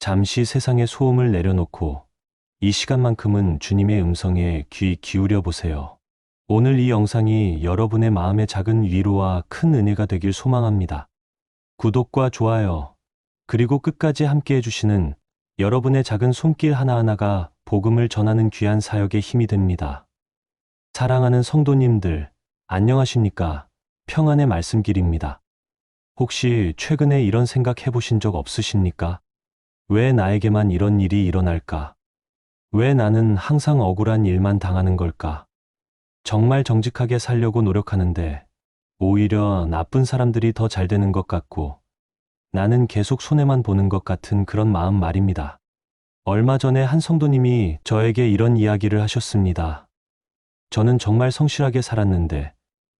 잠시 세상의 소음을 내려놓고 이 시간만큼은 주님의 음성에 귀 기울여 보세요. 오늘 이 영상이 여러분의 마음의 작은 위로와 큰 은혜가 되길 소망합니다. 구독과 좋아요, 그리고 끝까지 함께 해주시는 여러분의 작은 손길 하나하나가 복음을 전하는 귀한 사역에 힘이 됩니다. 사랑하는 성도님들, 안녕하십니까? 평안의 말씀길입니다. 혹시 최근에 이런 생각 해보신 적 없으십니까? 왜 나에게만 이런 일이 일어날까? 왜 나는 항상 억울한 일만 당하는 걸까? 정말 정직하게 살려고 노력하는데 오히려 나쁜 사람들이 더 잘 되는 것 같고 나는 계속 손해만 보는 것 같은 그런 마음 말입니다. 얼마 전에 한 성도님이 저에게 이런 이야기를 하셨습니다. 저는 정말 성실하게 살았는데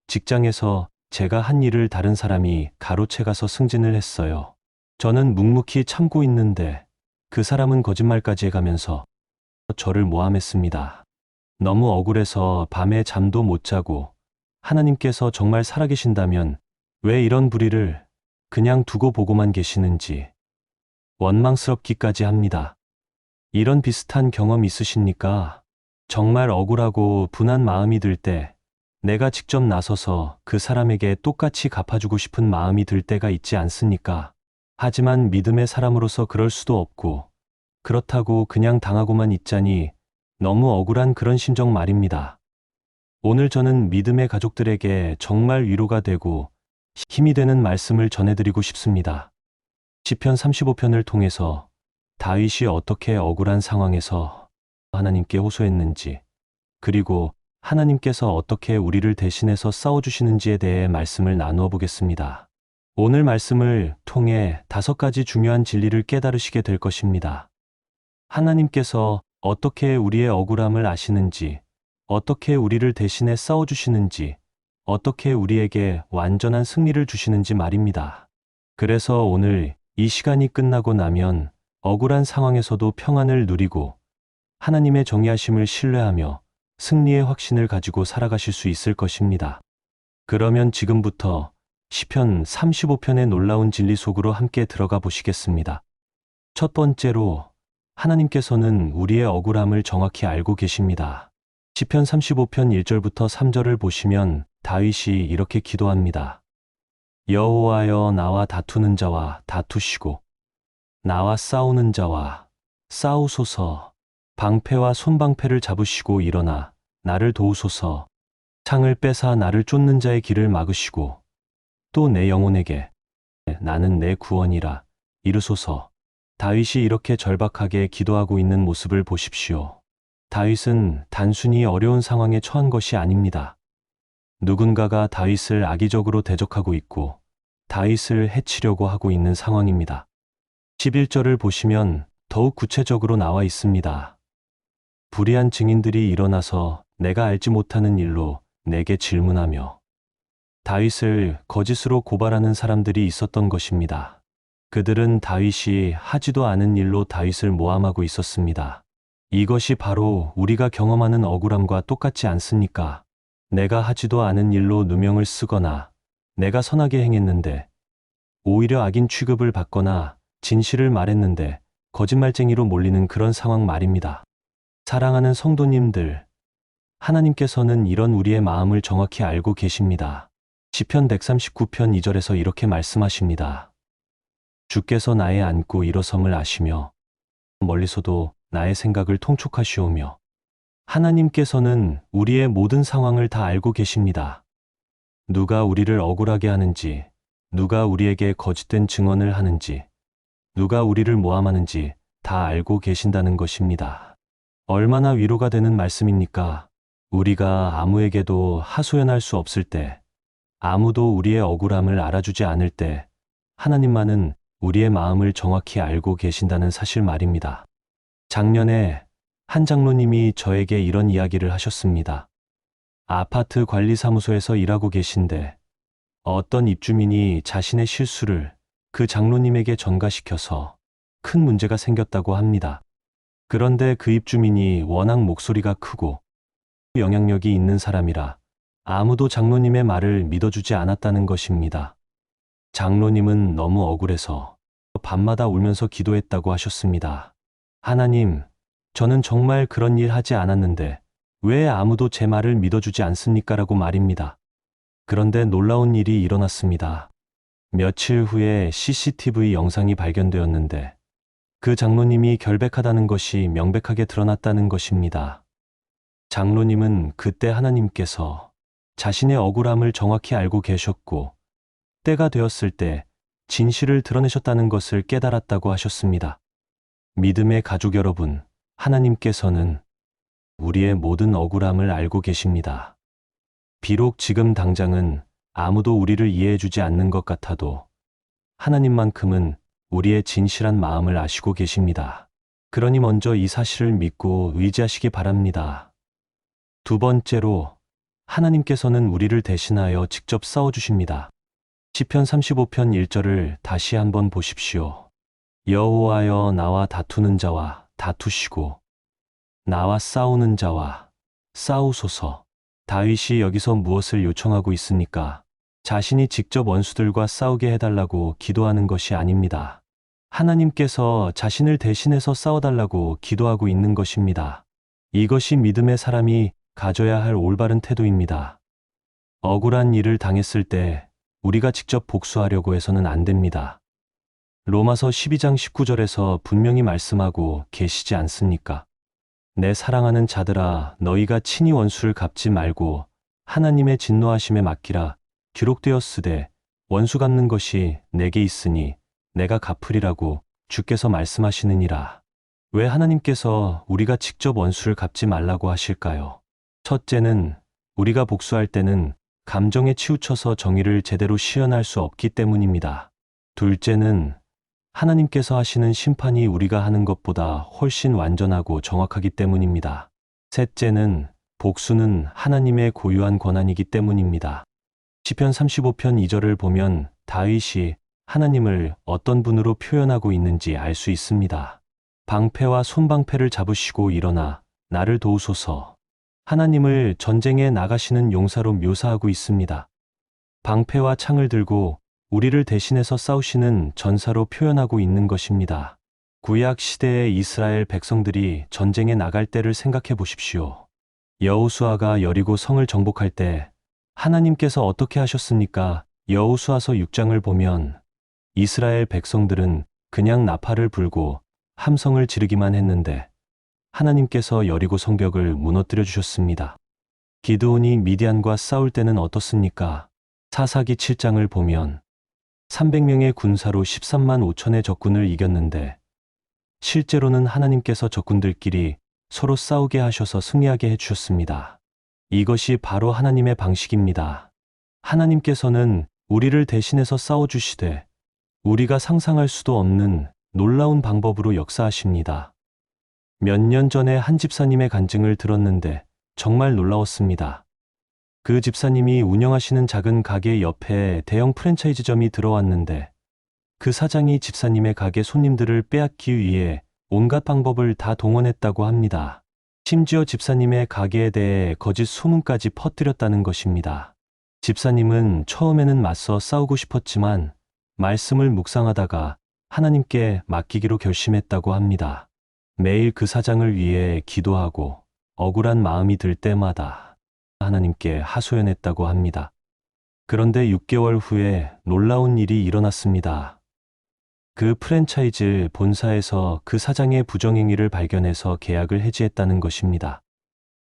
직장에서 제가 한 일을 다른 사람이 가로채 가서 승진을 했어요. 저는 묵묵히 참고 있는데 그 사람은 거짓말까지 해가면서 저를 모함했습니다. 너무 억울해서 밤에 잠도 못 자고 하나님께서 정말 살아계신다면 왜 이런 불의를 그냥 두고 보고만 계시는지 원망스럽기까지 합니다. 이런 비슷한 경험 있으십니까? 정말 억울하고 분한 마음이 들 때 내가 직접 나서서 그 사람에게 똑같이 갚아주고 싶은 마음이 들 때가 있지 않습니까? 하지만 믿음의 사람으로서 그럴 수도 없고 그렇다고 그냥 당하고만 있자니 너무 억울한 그런 심정 말입니다. 오늘 저는 믿음의 가족들에게 정말 위로가 되고 힘이 되는 말씀을 전해드리고 싶습니다. 시편 35편을 통해서 다윗이 어떻게 억울한 상황에서 하나님께 호소했는지, 그리고 하나님께서 어떻게 우리를 대신해서 싸워주시는지에 대해 말씀을 나누어 보겠습니다. 오늘 말씀을 통해 다섯 가지 중요한 진리를 깨달으시게 될 것입니다. 하나님께서 어떻게 우리의 억울함을 아시는지, 어떻게 우리를 대신해 싸워주시는지, 어떻게 우리에게 완전한 승리를 주시는지 말입니다. 그래서 오늘 이 시간이 끝나고 나면 억울한 상황에서도 평안을 누리고 하나님의 정의하심을 신뢰하며 승리의 확신을 가지고 살아가실 수 있을 것입니다. 그러면 지금부터 시편 35편의 놀라운 진리 속으로 함께 들어가 보시겠습니다. 첫 번째로 하나님께서는 우리의 억울함을 정확히 알고 계십니다. 시편 35편 1절부터 3절을 보시면 다윗이 이렇게 기도합니다. 여호와여 나와 다투는 자와 다투시고 나와 싸우는 자와 싸우소서 방패와 손방패를 잡으시고 일어나 나를 도우소서 창을 빼사 나를 쫓는 자의 길을 막으시고 또 내 영혼에게 나는 내 구원이라 이르소서 다윗이 이렇게 절박하게 기도하고 있는 모습을 보십시오. 다윗은 단순히 어려운 상황에 처한 것이 아닙니다. 누군가가 다윗을 악의적으로 대적하고 있고 다윗을 해치려고 하고 있는 상황입니다. 11절을 보시면 더욱 구체적으로 나와 있습니다. 불의한 증인들이 일어나서 내가 알지 못하는 일로 내게 질문하며 다윗을 거짓으로 고발하는 사람들이 있었던 것입니다. 그들은 다윗이 하지도 않은 일로 다윗을 모함하고 있었습니다. 이것이 바로 우리가 경험하는 억울함과 똑같지 않습니까? 내가 하지도 않은 일로 누명을 쓰거나 내가 선하게 행했는데 오히려 악인 취급을 받거나 진실을 말했는데 거짓말쟁이로 몰리는 그런 상황 말입니다. 사랑하는 성도님들, 하나님께서는 이런 우리의 마음을 정확히 알고 계십니다. 시편 139편 2절에서 이렇게 말씀하십니다. 주께서 나의 안고 일어섬을 아시며 멀리서도 나의 생각을 통촉하시오며 하나님께서는 우리의 모든 상황을 다 알고 계십니다. 누가 우리를 억울하게 하는지, 누가 우리에게 거짓된 증언을 하는지, 누가 우리를 모함하는지 다 알고 계신다는 것입니다. 얼마나 위로가 되는 말씀입니까? 우리가 아무에게도 하소연할 수 없을 때, 아무도 우리의 억울함을 알아주지 않을 때, 하나님만은 우리의 마음을 정확히 알고 계신다는 사실 말입니다. 작년에 한 장로님이 저에게 이런 이야기를 하셨습니다. 아파트 관리사무소에서 일하고 계신데 어떤 입주민이 자신의 실수를 그 장로님에게 전가시켜서 큰 문제가 생겼다고 합니다. 그런데 그 입주민이 워낙 목소리가 크고 영향력이 있는 사람이라 아무도 장로님의 말을 믿어주지 않았다는 것입니다. 장로님은 너무 억울해서 밤마다 울면서 기도했다고 하셨습니다. 하나님, 저는 정말 그런 일 하지 않았는데 왜 아무도 제 말을 믿어주지 않습니까? 라고 말입니다. 그런데 놀라운 일이 일어났습니다. 며칠 후에 CCTV 영상이 발견되었는데 그 장로님이 결백하다는 것이 명백하게 드러났다는 것입니다. 장로님은 그때 하나님께서 자신의 억울함을 정확히 알고 계셨고 때가 되었을 때 진실을 드러내셨다는 것을 깨달았다고 하셨습니다. 믿음의 가족 여러분, 하나님께서는 우리의 모든 억울함을 알고 계십니다. 비록 지금 당장은 아무도 우리를 이해해주지 않는 것 같아도 하나님만큼은 우리의 진실한 마음을 아시고 계십니다. 그러니 먼저 이 사실을 믿고 의지하시기 바랍니다. 두 번째로 하나님께서는 우리를 대신하여 직접 싸워주십니다. 시편 35편 1절을 다시 한번 보십시오. 여호와여 나와 다투는 자와 다투시고 나와 싸우는 자와 싸우소서. 다윗이 여기서 무엇을 요청하고 있습니까? 자신이 직접 원수들과 싸우게 해달라고 기도하는 것이 아닙니다. 하나님께서 자신을 대신해서 싸워달라고 기도하고 있는 것입니다. 이것이 믿음의 사람이 가져야 할 올바른 태도입니다. 억울한 일을 당했을 때 우리가 직접 복수하려고 해서는 안 됩니다. 로마서 12장 19절에서 분명히 말씀하고 계시지 않습니까? 내 사랑하는 자들아 너희가 친히 원수를 갚지 말고 하나님의 진노하심에 맡기라 기록되었으되 원수 갚는 것이 내게 있으니 내가 갚으리라고 주께서 말씀하시느니라. 왜 하나님께서 우리가 직접 원수를 갚지 말라고 하실까요? 첫째는 우리가 복수할 때는 감정에 치우쳐서 정의를 제대로 시연할 수 없기 때문입니다. 둘째는 하나님께서 하시는 심판이 우리가 하는 것보다 훨씬 완전하고 정확하기 때문입니다. 셋째는 복수는 하나님의 고유한 권한이기 때문입니다. 시편 35편 2절을 보면 다윗이 하나님을 어떤 분으로 표현하고 있는지 알 수 있습니다. 방패와 손방패를 잡으시고 일어나 나를 도우소서. 하나님을 전쟁에 나가시는 용사로 묘사하고 있습니다. 방패와 창을 들고 우리를 대신해서 싸우시는 전사로 표현하고 있는 것입니다. 구약 시대의 이스라엘 백성들이 전쟁에 나갈 때를 생각해 보십시오. 여호수아가 여리고 성을 정복할 때 하나님께서 어떻게 하셨습니까? 여호수아서 6장을 보면 이스라엘 백성들은 그냥 나팔을 불고 함성을 지르기만 했는데 하나님께서 여리고 성벽을 무너뜨려 주셨습니다. 기드온이 미디안과 싸울 때는 어떻습니까? 사사기 7장을 보면 300명의 군사로 13만 5천의 적군을 이겼는데 실제로는 하나님께서 적군들끼리 서로 싸우게 하셔서 승리하게 해주셨습니다. 이것이 바로 하나님의 방식입니다. 하나님께서는 우리를 대신해서 싸워주시되 우리가 상상할 수도 없는 놀라운 방법으로 역사하십니다. 몇 년 전에 한 집사님의 간증을 들었는데 정말 놀라웠습니다. 그 집사님이 운영하시는 작은 가게 옆에 대형 프랜차이즈점이 들어왔는데 그 사장이 집사님의 가게 손님들을 빼앗기 위해 온갖 방법을 다 동원했다고 합니다. 심지어 집사님의 가게에 대해 거짓 소문까지 퍼뜨렸다는 것입니다. 집사님은 처음에는 맞서 싸우고 싶었지만 말씀을 묵상하다가 하나님께 맡기기로 결심했다고 합니다. 매일 그 사장을 위해 기도하고 억울한 마음이 들 때마다 하나님께 하소연했다고 합니다. 그런데 6개월 후에 놀라운 일이 일어났습니다. 그 프랜차이즈 본사에서 그 사장의 부정행위를 발견해서 계약을 해지했다는 것입니다.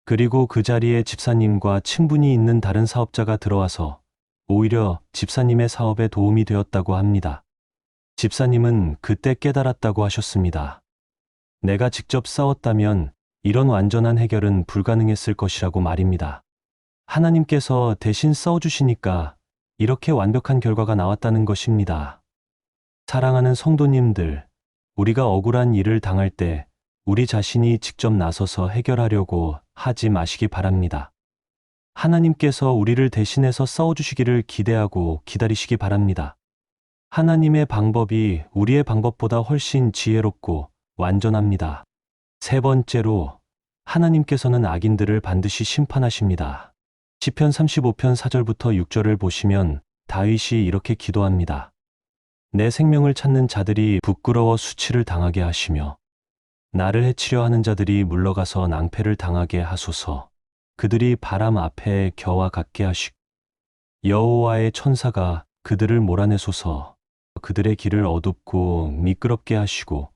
그리고 그 자리에 집사님과 친분이 있는 다른 사업자가 들어와서 오히려 집사님의 사업에 도움이 되었다고 합니다. 집사님은 그때 깨달았다고 하셨습니다. 내가 직접 싸웠다면 이런 완전한 해결은 불가능했을 것이라고 말입니다. 하나님께서 대신 싸워주시니까 이렇게 완벽한 결과가 나왔다는 것입니다. 사랑하는 성도님들, 우리가 억울한 일을 당할 때 우리 자신이 직접 나서서 해결하려고 하지 마시기 바랍니다. 하나님께서 우리를 대신해서 싸워주시기를 기대하고 기다리시기 바랍니다. 하나님의 방법이 우리의 방법보다 훨씬 지혜롭고 완전합니다. 세 번째로 하나님께서는 악인들을 반드시 심판하십니다. 시편 35편 4절부터 6절을 보시면 다윗이 이렇게 기도합니다. 내 생명을 찾는 자들이 부끄러워 수치를 당하게 하시며 나를 해치려 하는 자들이 물러가서 낭패를 당하게 하소서. 그들이 바람 앞에 겨와 같게 하시고 여호와의 천사가 그들을 몰아내소서. 그들의 길을 어둡고 미끄럽게 하시고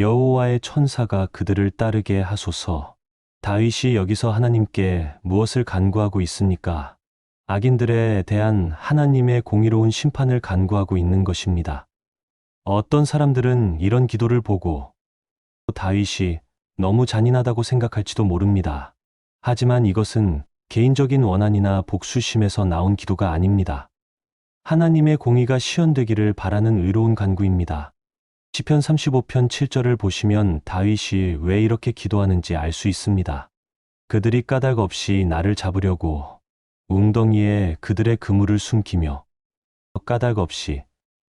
여호와의 천사가 그들을 따르게 하소서. 다윗이 여기서 하나님께 무엇을 간구하고 있습니까? 악인들에 대한 하나님의 공의로운 심판을 간구하고 있는 것입니다. 어떤 사람들은 이런 기도를 보고 다윗이 너무 잔인하다고 생각할지도 모릅니다. 하지만 이것은 개인적인 원한이나 복수심에서 나온 기도가 아닙니다. 하나님의 공의가 시현되기를 바라는 의로운 간구입니다. 시편 35편 7절을 보시면 다윗이 왜 이렇게 기도하는지 알 수 있습니다. 그들이 까닭 없이 나를 잡으려고 웅덩이에 그들의 그물을 숨기며 까닭 없이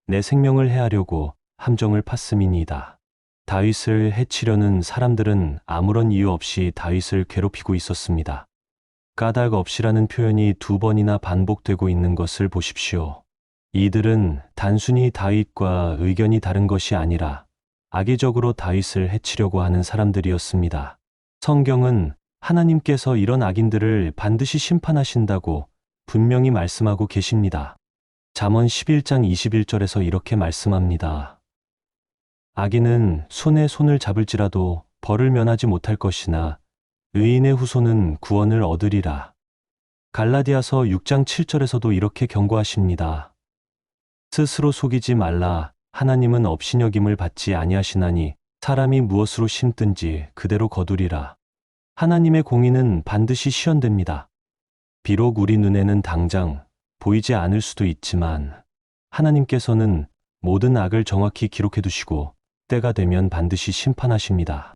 내 생명을 해하려고 함정을 팠음이니이다. 다윗을 해치려는 사람들은 아무런 이유 없이 다윗을 괴롭히고 있었습니다. 까닭 없이라는 표현이 두 번이나 반복되고 있는 것을 보십시오. 이들은 단순히 다윗과 의견이 다른 것이 아니라 악의적으로 다윗을 해치려고 하는 사람들이었습니다. 성경은 하나님께서 이런 악인들을 반드시 심판하신다고 분명히 말씀하고 계십니다. 잠언 11장 21절에서 이렇게 말씀합니다. 악인은 손에 손을 잡을지라도 벌을 면하지 못할 것이나 의인의 후손은 구원을 얻으리라. 갈라디아서 6장 7절에서도 이렇게 경고하십니다. 스스로 속이지 말라. 하나님은 업신여김을 받지 아니하시나니 사람이 무엇으로 심든지 그대로 거두리라. 하나님의 공의는 반드시 시현됩니다. 비록 우리 눈에는 당장 보이지 않을 수도 있지만 하나님께서는 모든 악을 정확히 기록해 두시고 때가 되면 반드시 심판하십니다.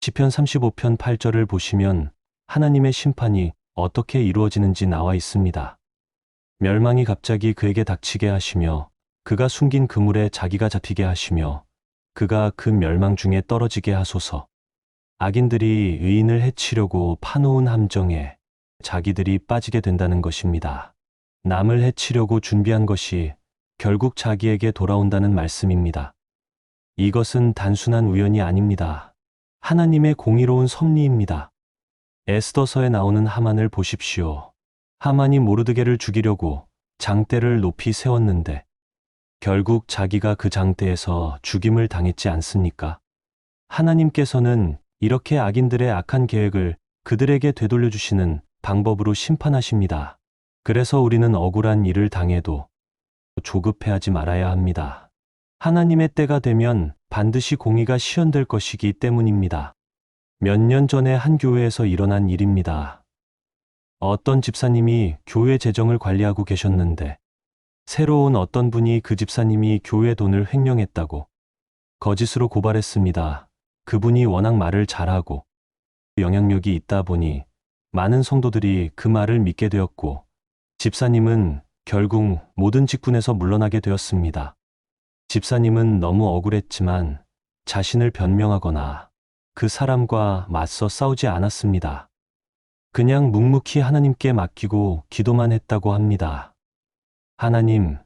시편 35편 8절을 보시면 하나님의 심판이 어떻게 이루어지는지 나와 있습니다. 멸망이 갑자기 그에게 닥치게 하시며 그가 숨긴 그물에 자기가 잡히게 하시며 그가 그 멸망 중에 떨어지게 하소서. 악인들이 의인을 해치려고 파놓은 함정에 자기들이 빠지게 된다는 것입니다. 남을 해치려고 준비한 것이 결국 자기에게 돌아온다는 말씀입니다. 이것은 단순한 우연이 아닙니다. 하나님의 공의로운 섭리입니다. 에스더서에 나오는 하만을 보십시오. 하만이 모르드게를 죽이려고 장대를 높이 세웠는데 결국 자기가 그 장대에서 죽임을 당했지 않습니까? 하나님께서는 이렇게 악인들의 악한 계획을 그들에게 되돌려 주시는 방법으로 심판하십니다. 그래서 우리는 억울한 일을 당해도 조급해하지 말아야 합니다. 하나님의 때가 되면 반드시 공의가 시현될 것이기 때문입니다. 몇 년 전에 한 교회에서 일어난 일입니다. 어떤 집사님이 교회 재정을 관리하고 계셨는데 새로운 어떤 분이 그 집사님이 교회 돈을 횡령했다고 거짓으로 고발했습니다. 그분이 워낙 말을 잘하고 영향력이 있다 보니 많은 성도들이 그 말을 믿게 되었고 집사님은 결국 모든 직분에서 물러나게 되었습니다. 집사님은 너무 억울했지만 자신을 변명하거나 그 사람과 맞서 싸우지 않았습니다. 그냥 묵묵히 하나님께 맡기고 기도만 했다고 합니다. 하나님,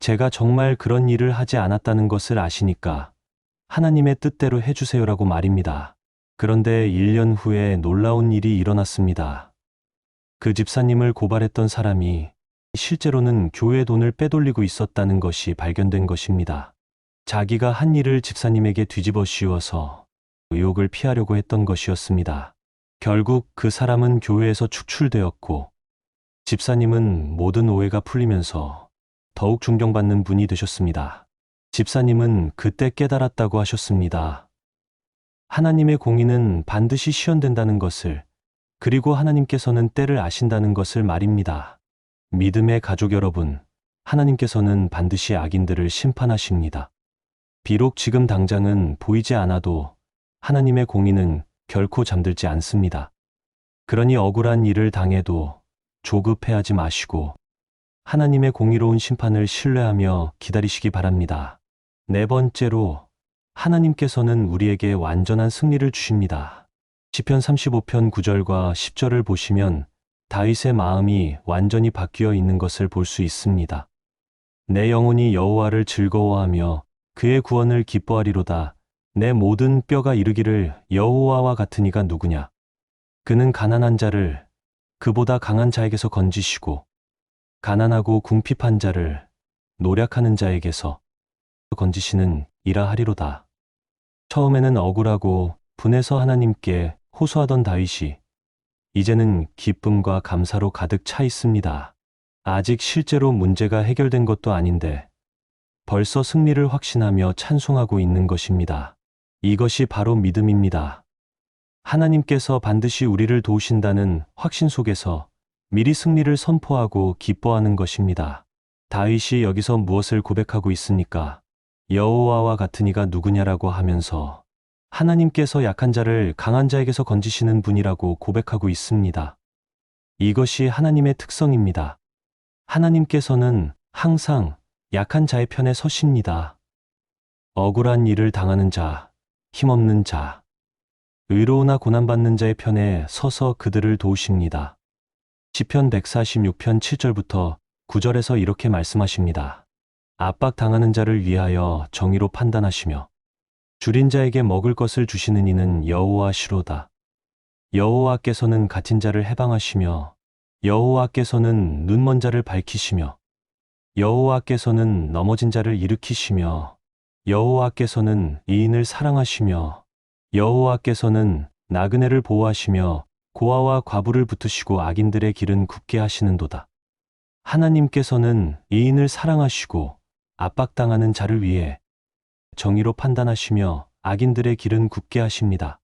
제가 정말 그런 일을 하지 않았다는 것을 아시니까 하나님의 뜻대로 해주세요라고 말입니다. 그런데 1년 후에 놀라운 일이 일어났습니다. 그 집사님을 고발했던 사람이 실제로는 교회 돈을 빼돌리고 있었다는 것이 발견된 것입니다. 자기가 한 일을 집사님에게 뒤집어 씌워서 의혹을 피하려고 했던 것이었습니다. 결국 그 사람은 교회에서 축출되었고 집사님은 모든 오해가 풀리면서 더욱 존경받는 분이 되셨습니다. 집사님은 그때 깨달았다고 하셨습니다. 하나님의 공의는 반드시 시현된다는 것을 그리고 하나님께서는 때를 아신다는 것을 말입니다. 믿음의 가족 여러분, 하나님께서는 반드시 악인들을 심판하십니다. 비록 지금 당장은 보이지 않아도 하나님의 공의는 결코 잠들지 않습니다. 그러니 억울한 일을 당해도 조급해하지 마시고 하나님의 공의로운 심판을 신뢰하며 기다리시기 바랍니다. 네 번째로 하나님께서는 우리에게 완전한 승리를 주십니다. 시편 35편 9절과 10절을 보시면 다윗의 마음이 완전히 바뀌어 있는 것을 볼 수 있습니다. 내 영혼이 여호와를 즐거워하며 그의 구원을 기뻐하리로다. 내 모든 뼈가 이르기를 여호와와 같은 이가 누구냐? 그는 가난한 자를 그보다 강한 자에게서 건지시고 가난하고 궁핍한 자를 노력하는 자에게서 건지시는 이라 하리로다. 처음에는 억울하고 분해서 하나님께 호소하던 다윗이 이제는 기쁨과 감사로 가득 차 있습니다. 아직 실제로 문제가 해결된 것도 아닌데 벌써 승리를 확신하며 찬송하고 있는 것입니다. 이것이 바로 믿음입니다. 하나님께서 반드시 우리를 도우신다는 확신 속에서 미리 승리를 선포하고 기뻐하는 것입니다. 다윗이 여기서 무엇을 고백하고 있습니까? 여호와와 같은 이가 누구냐라고 하면서 하나님께서 약한 자를 강한 자에게서 건지시는 분이라고 고백하고 있습니다. 이것이 하나님의 특성입니다. 하나님께서는 항상 약한 자의 편에 서십니다. 억울한 일을 당하는 자, 힘없는 자, 의로우나 고난받는 자의 편에 서서 그들을 도우십니다. 시편 146편 7절부터 9절에서 이렇게 말씀하십니다. 압박당하는 자를 위하여 정의로 판단하시며 줄인 자에게 먹을 것을 주시는 이는 여호와시로다. 여호와께서는 갇힌 자를 해방하시며 여호와께서는 눈먼 자를 밝히시며 여호와께서는 넘어진 자를 일으키시며 여호와께서는 이인을 사랑하시며 여호와께서는 나그네를 보호하시며 고아와 과부를 붙으시고 악인들의 길은 굽게 하시는도다. 하나님께서는 이인을 사랑하시고 압박당하는 자를 위해 정의로 판단하시며 악인들의 길은 굽게 하십니다.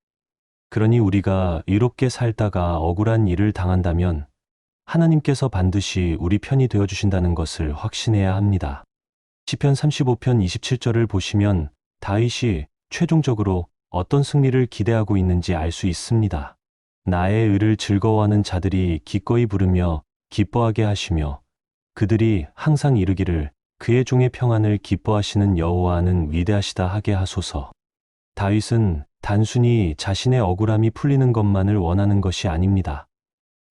그러니 우리가 의롭게 살다가 억울한 일을 당한다면 하나님께서 반드시 우리 편이 되어 주신다는 것을 확신해야 합니다. 시편 35편 27절을 보시면 다윗이 최종적으로 어떤 승리를 기대하고 있는지 알 수 있습니다. 나의 의를 즐거워하는 자들이 기꺼이 부르며 기뻐하게 하시며 그들이 항상 이르기를 그의 종의 평안을 기뻐하시는 여호와는 위대하시다 하게 하소서. 다윗은 단순히 자신의 억울함이 풀리는 것만을 원하는 것이 아닙니다.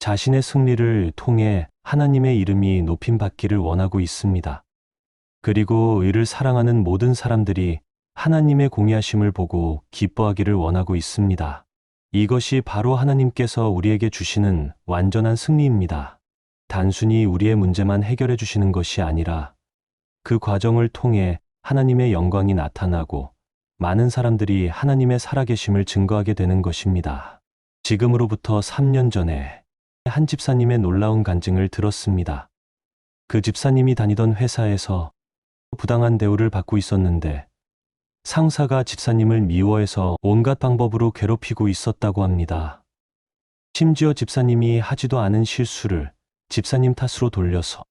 자신의 승리를 통해 하나님의 이름이 높임 받기를 원하고 있습니다. 그리고 의를 사랑하는 모든 사람들이 하나님의 공의하심을 보고 기뻐하기를 원하고 있습니다. 이것이 바로 하나님께서 우리에게 주시는 완전한 승리입니다. 단순히 우리의 문제만 해결해 주시는 것이 아니라 그 과정을 통해 하나님의 영광이 나타나고 많은 사람들이 하나님의 살아계심을 증거하게 되는 것입니다. 지금으로부터 3년 전에 한 집사님의 놀라운 간증을 들었습니다. 그 집사님이 다니던 회사에서 부당한 대우를 받고 있었는데 상사가 집사님을 미워해서 온갖 방법으로 괴롭히고 있었다고 합니다. 심지어 집사님이 하지도 않은 실수를 집사님 탓으로 돌려서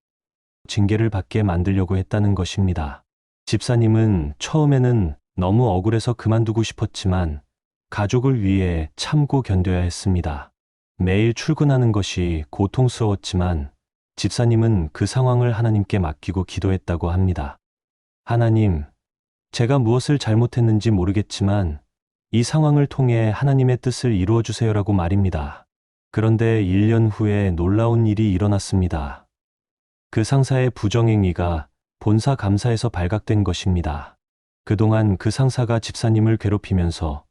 징계를 받게 만들려고 했다는 것입니다. 집사님은 처음에는 너무 억울해서 그만두고 싶었지만 가족을 위해 참고 견뎌야 했습니다. 매일 출근하는 것이 고통스러웠지만 집사님은 그 상황을 하나님께 맡기고 기도했다고 합니다. 하나님, 제가 무엇을 잘못했는지 모르겠지만 이 상황을 통해 하나님의 뜻을 이루어 주세요라고 말입니다. 그런데 1년 후에 놀라운 일이 일어났습니다. 그 상사의 부정행위가 본사 감사에서 발각된 것입니다. 그동안 그 상사가 집사님을 괴롭히면서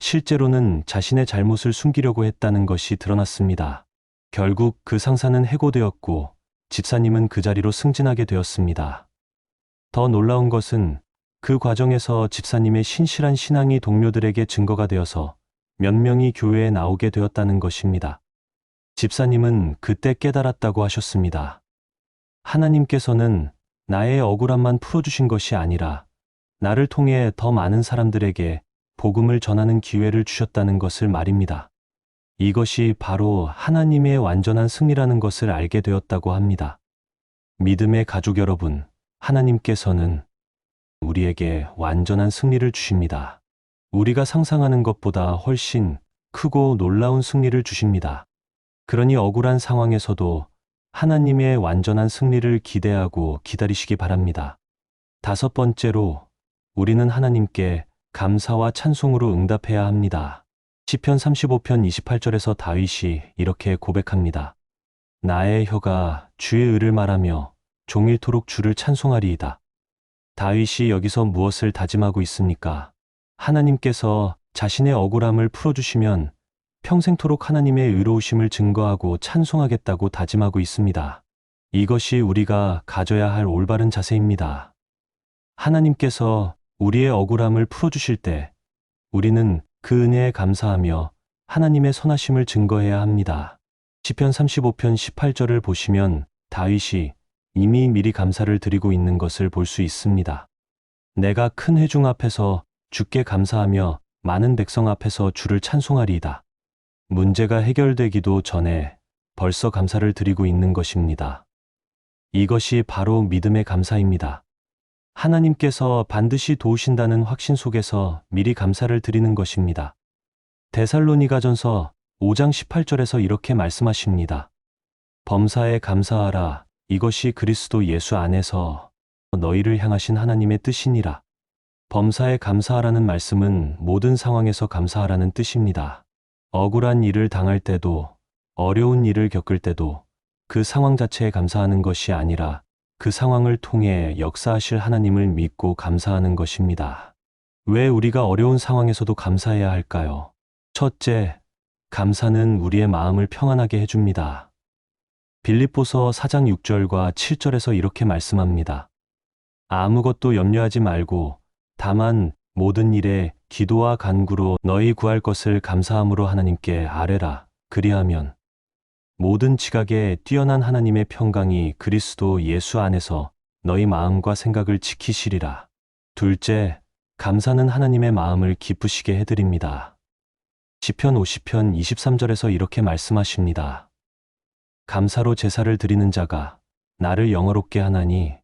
실제로는 자신의 잘못을 숨기려고 했다는 것이 드러났습니다. 결국 그 상사는 해고되었고 집사님은 그 자리로 승진하게 되었습니다. 더 놀라운 것은 그 과정에서 집사님의 신실한 신앙이 동료들에게 증거가 되어서 몇 명이 교회에 나오게 되었다는 것입니다. 집사님은 그때 깨달았다고 하셨습니다. 하나님께서는 나의 억울함만 풀어주신 것이 아니라 나를 통해 더 많은 사람들에게 복음을 전하는 기회를 주셨다는 것을 말입니다. 이것이 바로 하나님의 완전한 승리라는 것을 알게 되었다고 합니다. 믿음의 가족 여러분, 하나님께서는 우리에게 완전한 승리를 주십니다. 우리가 상상하는 것보다 훨씬 크고 놀라운 승리를 주십니다. 그러니 억울한 상황에서도 하나님의 완전한 승리를 기대하고 기다리시기 바랍니다. 다섯 번째로 우리는 하나님께 감사와 찬송으로 응답해야 합니다. 시편 35편 28절에서 다윗이 이렇게 고백합니다. 나의 혀가 주의 의를 말하며 종일토록 주를 찬송하리이다. 다윗이 여기서 무엇을 다짐하고 있습니까? 하나님께서 자신의 억울함을 풀어주시면 평생토록 하나님의 의로우심을 증거하고 찬송하겠다고 다짐하고 있습니다. 이것이 우리가 가져야 할 올바른 자세입니다. 하나님께서 우리의 억울함을 풀어주실 때 우리는 그 은혜에 감사하며 하나님의 선하심을 증거해야 합니다. 시편 35편 18절을 보시면 다윗이 이미 미리 감사를 드리고 있는 것을 볼 수 있습니다. 내가 큰 회중 앞에서 주께 감사하며 많은 백성 앞에서 주를 찬송하리이다. 문제가 해결되기도 전에 벌써 감사를 드리고 있는 것입니다. 이것이 바로 믿음의 감사입니다. 하나님께서 반드시 도우신다는 확신 속에서 미리 감사를 드리는 것입니다. 데살로니가전서 5장 18절에서 이렇게 말씀하십니다. 범사에 감사하라. 이것이 그리스도 예수 안에서 너희를 향하신 하나님의 뜻이니라. 범사에 감사하라는 말씀은 모든 상황에서 감사하라는 뜻입니다. 억울한 일을 당할 때도, 어려운 일을 겪을 때도 그 상황 자체에 감사하는 것이 아니라 그 상황을 통해 역사하실 하나님을 믿고 감사하는 것입니다. 왜 우리가 어려운 상황에서도 감사해야 할까요? 첫째, 감사는 우리의 마음을 평안하게 해줍니다. 빌립보서 4장 6절과 7절에서 이렇게 말씀합니다. 아무것도 염려하지 말고 다만 모든 일에 기도와 간구로 너희 구할 것을 감사함으로 하나님께 아뢰라. 그리하면 모든 지각에 뛰어난 하나님의 평강이 그리스도 예수 안에서 너희 마음과 생각을 지키시리라. 둘째, 감사는 하나님의 마음을 기쁘시게 해드립니다. 시편 50편 23절에서 이렇게 말씀하십니다. 감사로 제사를 드리는 자가 나를 영어롭게 하나니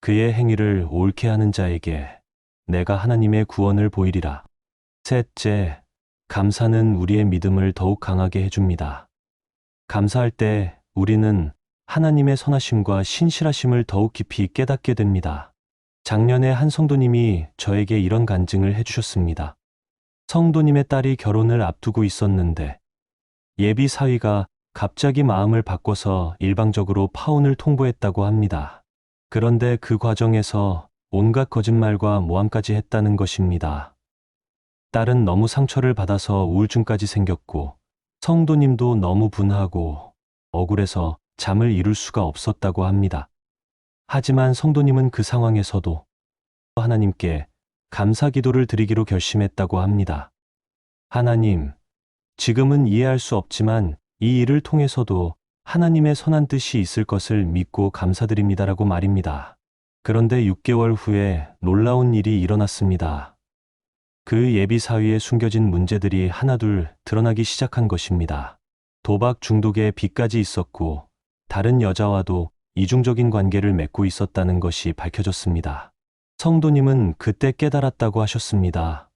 그의 행위를 옳게 하는 자에게 내가 하나님의 구원을 보이리라. 셋째, 감사는 우리의 믿음을 더욱 강하게 해줍니다. 감사할 때 우리는 하나님의 선하심과 신실하심을 더욱 깊이 깨닫게 됩니다. 작년에 한 성도님이 저에게 이런 간증을 해주셨습니다. 성도님의 딸이 결혼을 앞두고 있었는데 예비 사위가 갑자기 마음을 바꿔서 일방적으로 파혼을 통보했다고 합니다. 그런데 그 과정에서 온갖 거짓말과 모함까지 했다는 것입니다. 딸은 너무 상처를 받아서 우울증까지 생겼고 성도님도 너무 분하고 억울해서 잠을 이룰 수가 없었다고 합니다. 하지만 성도님은 그 상황에서도 하나님께 감사 기도를 드리기로 결심했다고 합니다. 하나님, 지금은 이해할 수 없지만 이 일을 통해서도 하나님의 선한 뜻이 있을 것을 믿고 감사드립니다라고 말입니다. 그런데 6개월 후에 놀라운 일이 일어났습니다. 그 예비 사위에 숨겨진 문제들이 하나둘 드러나기 시작한 것입니다. 도박 중독에 빚까지 있었고 다른 여자와도 이중적인 관계를 맺고 있었다는 것이 밝혀졌습니다. 성도님은 그때 깨달았다고 하셨습니다.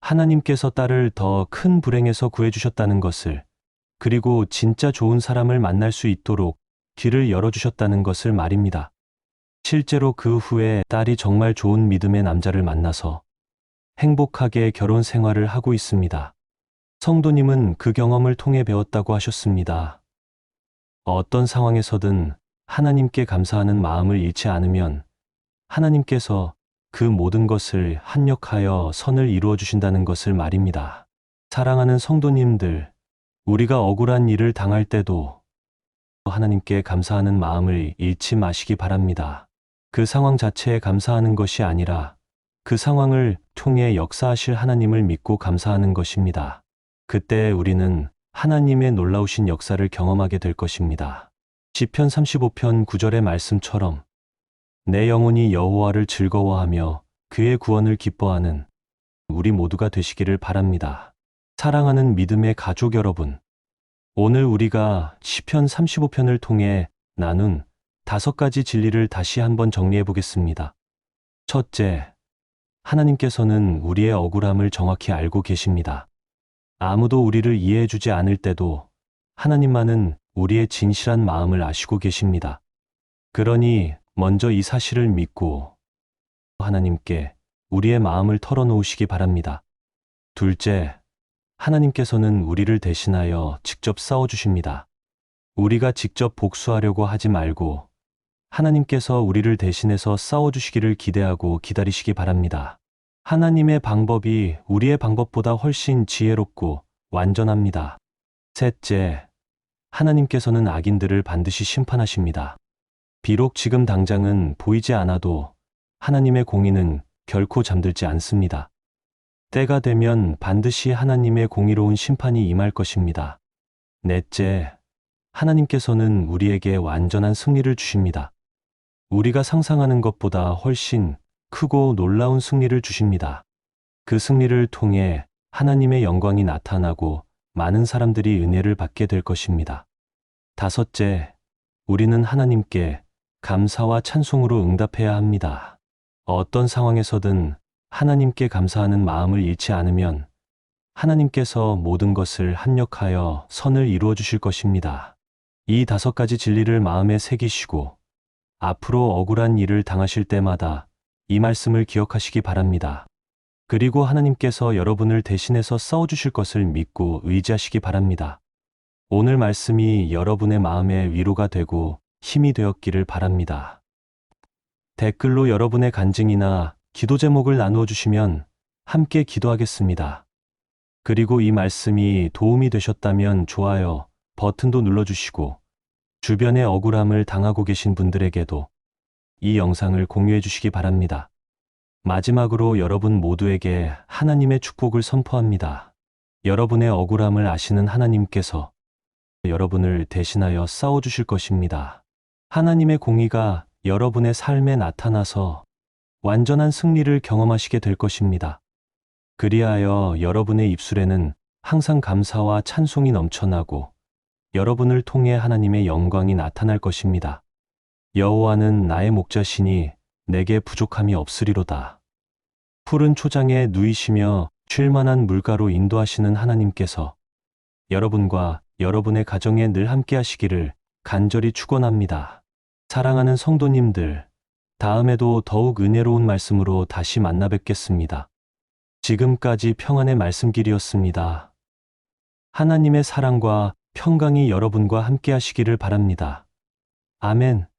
하나님께서 딸을 더 큰 불행에서 구해주셨다는 것을, 그리고 진짜 좋은 사람을 만날 수 있도록 길을 열어주셨다는 것을 말입니다. 실제로 그 후에 딸이 정말 좋은 믿음의 남자를 만나서 행복하게 결혼 생활을 하고 있습니다. 성도님은 그 경험을 통해 배웠다고 하셨습니다. 어떤 상황에서든 하나님께 감사하는 마음을 잃지 않으면 하나님께서 그 모든 것을 합력하여 선을 이루어 주신다는 것을 말입니다. 사랑하는 성도님들, 우리가 억울한 일을 당할 때도 하나님께 감사하는 마음을 잃지 마시기 바랍니다. 그 상황 자체에 감사하는 것이 아니라 그 상황을 통해 역사하실 하나님을 믿고 감사하는 것입니다. 그때 우리는 하나님의 놀라우신 역사를 경험하게 될 것입니다. 시편 35편 9절의 말씀처럼 내 영혼이 여호와를 즐거워하며 그의 구원을 기뻐하는 우리 모두가 되시기를 바랍니다. 사랑하는 믿음의 가족 여러분, 오늘 우리가 시편 35편을 통해 나눈 다섯 가지 진리를 다시 한번 정리해 보겠습니다. 첫째, 하나님께서는 우리의 억울함을 정확히 알고 계십니다. 아무도 우리를 이해해 주지 않을 때도 하나님만은 우리의 진실한 마음을 아시고 계십니다. 그러니 먼저 이 사실을 믿고 하나님께 우리의 마음을 털어놓으시기 바랍니다. 둘째, 하나님께서는 우리를 대신하여 직접 싸워주십니다. 우리가 직접 복수하려고 하지 말고 하나님께서 우리를 대신해서 싸워주시기를 기대하고 기다리시기 바랍니다. 하나님의 방법이 우리의 방법보다 훨씬 지혜롭고 완전합니다. 셋째, 하나님께서는 악인들을 반드시 심판하십니다. 비록 지금 당장은 보이지 않아도 하나님의 공의는 결코 잠들지 않습니다. 때가 되면 반드시 하나님의 공의로운 심판이 임할 것입니다. 넷째, 하나님께서는 우리에게 완전한 승리를 주십니다. 우리가 상상하는 것보다 훨씬 크고 놀라운 승리를 주십니다. 그 승리를 통해 하나님의 영광이 나타나고 많은 사람들이 은혜를 받게 될 것입니다. 다섯째, 우리는 하나님께 감사와 찬송으로 응답해야 합니다. 어떤 상황에서든 하나님께 감사하는 마음을 잃지 않으면 하나님께서 모든 것을 합력하여 선을 이루어 주실 것입니다. 이 다섯 가지 진리를 마음에 새기시고 앞으로 억울한 일을 당하실 때마다 이 말씀을 기억하시기 바랍니다. 그리고 하나님께서 여러분을 대신해서 싸워주실 것을 믿고 의지하시기 바랍니다. 오늘 말씀이 여러분의 마음에 위로가 되고 힘이 되었기를 바랍니다. 댓글로 여러분의 간증이나 기도 제목을 나누어 주시면 함께 기도하겠습니다. 그리고 이 말씀이 도움이 되셨다면 좋아요 버튼도 눌러주시고 주변의 억울함을 당하고 계신 분들에게도 이 영상을 공유해 주시기 바랍니다. 마지막으로 여러분 모두에게 하나님의 축복을 선포합니다. 여러분의 억울함을 아시는 하나님께서 여러분을 대신하여 싸워주실 것입니다. 하나님의 공의가 여러분의 삶에 나타나서 완전한 승리를 경험하시게 될 것입니다. 그리하여 여러분의 입술에는 항상 감사와 찬송이 넘쳐나고 여러분을 통해 하나님의 영광이 나타날 것입니다. 여호와는 나의 목자시니 내게 부족함이 없으리로다. 푸른 초장에 누이시며 쉴만한 물가로 인도하시는 하나님께서 여러분과 여러분의 가정에 늘 함께 하시기를 간절히 축원합니다. 사랑하는 성도님들, 다음에도 더욱 은혜로운 말씀으로 다시 만나 뵙겠습니다. 지금까지 평안의 말씀길이었습니다. 하나님의 사랑과 평강이 여러분과 함께 하시기를 바랍니다. 아멘.